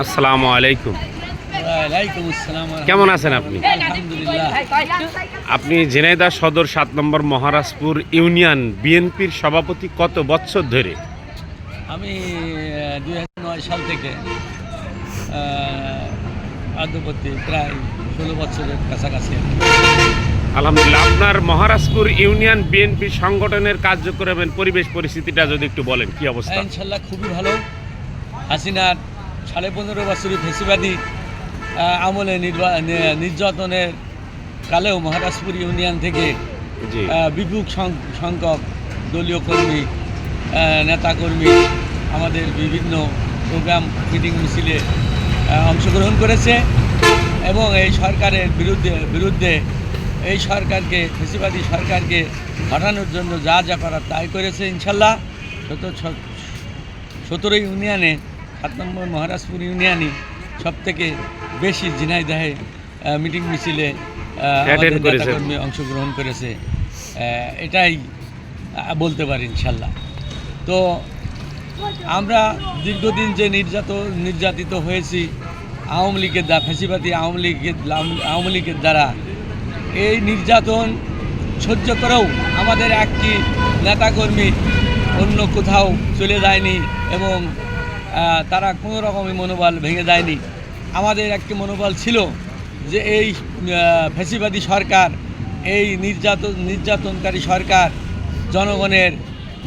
আসসালামু আলাইকুম। ওয়ালাইকুম কেমন আছেন আপনি? আপনি ঝিনাইদহ সদর সাত নম্বর মহারাজপুর ইউনিয়ন বিএনপির সভাপতি কত বছর ধরে? আমি দুই হাজার নয় সাল থেকে আদ্যপতি প্রায় ষোলো বছরের কাছাকাছি। আলহামদুলিল্লাহ আপনার মহারাজপুর ইউনিয়ন বিএনপি সংগঠনের কার্যক্রমের পরিবেশ পরিস্থিতিটা যদি একটু বলেন কি অবস্থা? ইনশাল্লাহ খুবই ভালো। হাসিনার সাড়ে পনেরো বছরের ফেসিবাদী আমলে নির্বা- নির্যাতনের কালেও মহারাজপুর ইউনিয়ন থেকে বিপুল সংখ্যক দলীয় কর্মী নেতাকর্মী আমাদের বিভিন্ন প্রোগ্রাম মিটিং মিছিলে অংশগ্রহণ করেছে এবং এই সরকারের বিরুদ্ধে বিরুদ্ধে এই সরকারকে ফেসিবাদী সরকারকে হটানোর জন্য যা যা করার তাই করেছে ইনশাল্লাহ। শত সতেরো ইউনিয়নে সাত নম্বর মহারাজপুর ইউনিয়নই সব থেকে বেশি ঝিনাইদাহে মিটিং মিছিলে। নেতাকর্মী অংশগ্রহণ করেছে এটাই বলতে পারি ইনশাল্লাহ তো আমরা দীর্ঘদিন যে নির্যাত নির্যাতিত হয়েছি আওয়ামী লীগের দ্বারা ফেসিবাদী আওয়ামী লীগের আওয়ামী লীগের দ্বারা এই নির্যাতন সহ্য করেও আমাদের একটি নেতাকর্মী অন্য কোথাও চলে যায়নি এবং তারা কোনো রকমই মনোবল ভেঙে দেয়নি। আমাদের একটি মনোবল ছিল যে এই আহ, ফ্যাসিবাদী সরকার এই নির্যাতন নির্যাতনকারী সরকার জনগণের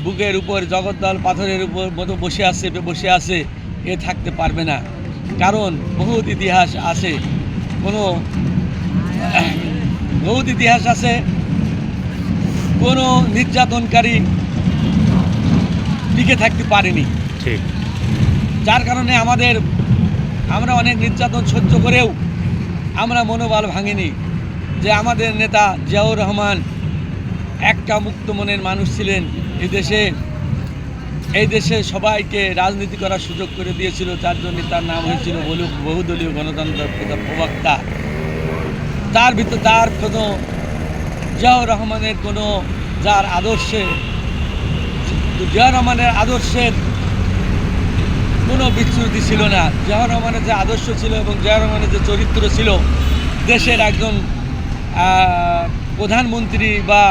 বুকের উপর জগদ্দল পাথরের উপর মতো বসে আছে বসে আছে এ থাকতে পারবে না। কারণ বহুত ইতিহাস আছে কোনো বহুত ইতিহাস আছে কোনো নির্যাতনকারী টিকে থাকতে পারেনি। ঠিক। যার কারণে আমাদের, আমরা অনেক নির্যাতন সহ্য করেও আমরা মনোবল ভাঙিনি। যে আমাদের নেতা জিয়াউর রহমান একটা মুক্ত মনের মানুষ ছিলেন এই দেশে এই দেশে সবাইকে রাজনীতি করার সুযোগ করে দিয়েছিল চারজন তার নাম হয়েছিল বহু, বহুদলীয় গণতন্ত্রের প্রধান প্রবক্তা। তার ভিতর, তার কোনো জিয়াউর রহমানের কোনো যার আদর্শে, জিয়াউর রহমানের আদর্শের কোনো বিচ্যুতি ছিল না। জিয়াউর রহমানের যে আদর্শ ছিল এবং জিয়াউর রহমানের যে চরিত্র ছিল, দেশের একজন প্রধানমন্ত্রী বা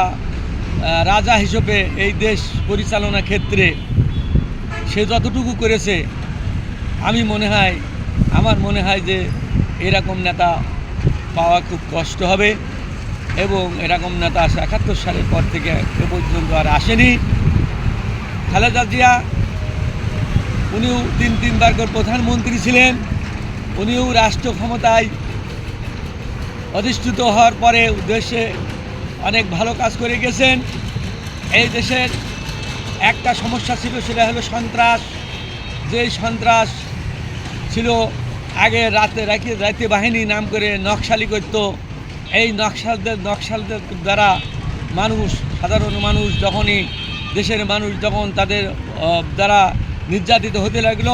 রাজা হিসেবে এই দেশ পরিচালনা ক্ষেত্রে সে যতটুকু করেছে, আমি মনে হয়, আমার মনে হয় যে এরকম নেতা পাওয়া খুব কষ্ট হবে এবং এরকম নেতা একাত্তর সালের পর থেকে এ পর্যন্ত আর আসেনি। খালেদা জিয়া উনিও তিন তিনবার করে প্রধানমন্ত্রী ছিলেন। উনিও রাষ্ট্র ক্ষমতায় অধিষ্ঠিত হওয়ার পরে দেশে অনেক ভালো কাজ করে গেছেন। এই দেশের একটা সমস্যা ছিল, সেটা হলো সন্ত্রাস। যেই সন্ত্রাস ছিল আগে রাতে রাতে রাতে বাহিনী নাম করে নকশালি করতো। এই নকশালদের নকশালদের দ্বারা মানুষ, সাধারণ মানুষ যখনই, দেশের মানুষ যখন তাদের দ্বারা নির্যাতিত হতে লাগল।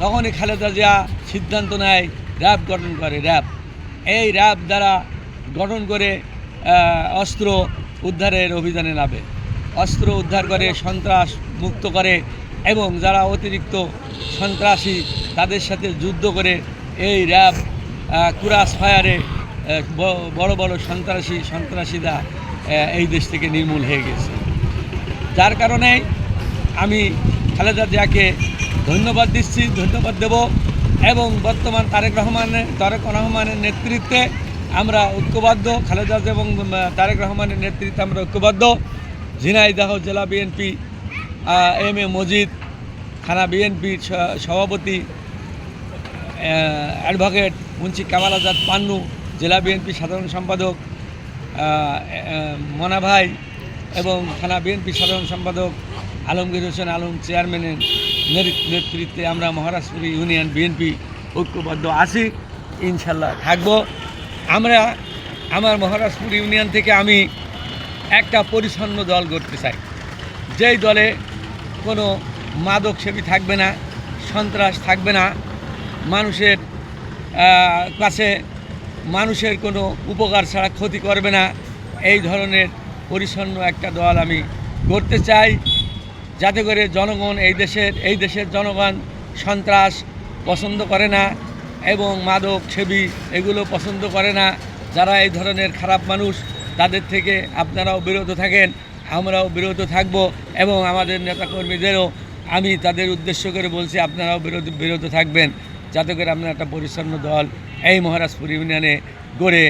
তখনই খালেদা জিয়া সিদ্ধান্ত নেয়, র্যাব গঠন করে, র্যাব। এই র্যাব দ্বারা গঠন করে অস্ত্র উদ্ধারের অভিযানে নামে। অস্ত্র উদ্ধার করে, সন্ত্রাস মুক্ত করে এবং যারা অতিরিক্ত সন্ত্রাসী, তাদের সাথে যুদ্ধ করে এই র্যাব কুরাস ফায়ারে বড় বড় সন্ত্রাসী, সন্ত্রাসীরা এই দেশ থেকে নির্মূল হয়ে গেছে। যার কারণে আমি খালেদা জিয়াকে ধন্যবাদ দিচ্ছি, ধন্যবাদ দেব এবং বর্তমান তারেক রহমানের তারেক রহমানের নেতৃত্বে আমরা ঐক্যবদ্ধ, খালেদা এবং তারেক রহমানের নেতৃত্বে আমরা ঐক্যবদ্ধ। ঝিনাইদহ জেলা বিএনপি এম এ মজিদ, থানা বিএনপির সভাপতি অ্যাডভোকেট মুন্সি কামাল আজাদ পান্নু, জেলা বিএনপি সাধারণ সম্পাদক মনা ভাই এবং থানা বিএনপি সাধারণ সম্পাদক আলমগীর হোসেন আলম চেয়ারম্যানের নেতৃত্বে আমরা মহারাজপুর ইউনিয়ন বিএনপি ঐক্যবদ্ধ আছি, ইনশাল্লাহ থাকব। আমরা আমার মহারাজপুর ইউনিয়ন থেকে আমি একটা পরিচ্ছন্ন দল করতে চাই। যেই দলে কোনো মাদক সেবী থাকবে না, সন্ত্রাস থাকবে না, মানুষের কাছে মানুষের কোনো উপকার ছাড়া ক্ষতি করবে না, এই ধরনের পরিচ্ছন্ন একটা দল আমি করতে চাই। যাতে করে জনগণ এই দেশের এই দেশের জনগণ সন্ত্রাস পছন্দ করে না এবং মাদক সেবী এগুলো পছন্দ করে না। যারা এই ধরনের খারাপ মানুষ, তাদের থেকে আপনারাও বিরত থাকেন, আমরাও বিরত থাকব এবং আমাদের নেতাকর্মীদেরও আমি তাদের উদ্দেশ্য করে বলছি, আপনারাও বিরত বিরত থাকবেন। যাতে করে আমরা একটা পরিচ্ছন্ন দল এই মহারাজপুর ইউনিয়নে গড়ে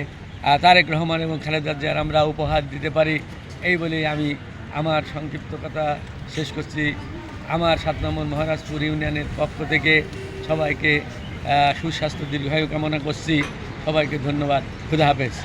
তারেক রহমান এবং খালেদা জিয়ার আমরা উপহার দিতে পারি। এই বলেই আমি আমার সংক্ষিপ্ত কথা শেষ করছি আমার সাত নম্বর মহারাজপুর ইউনিয়নের পক্ষ থেকে। সবাইকে সুস্বাস্থ্য দীর্ঘায়ু কামনা করছি। সবাইকে ধন্যবাদ। খুদা হাফেজ।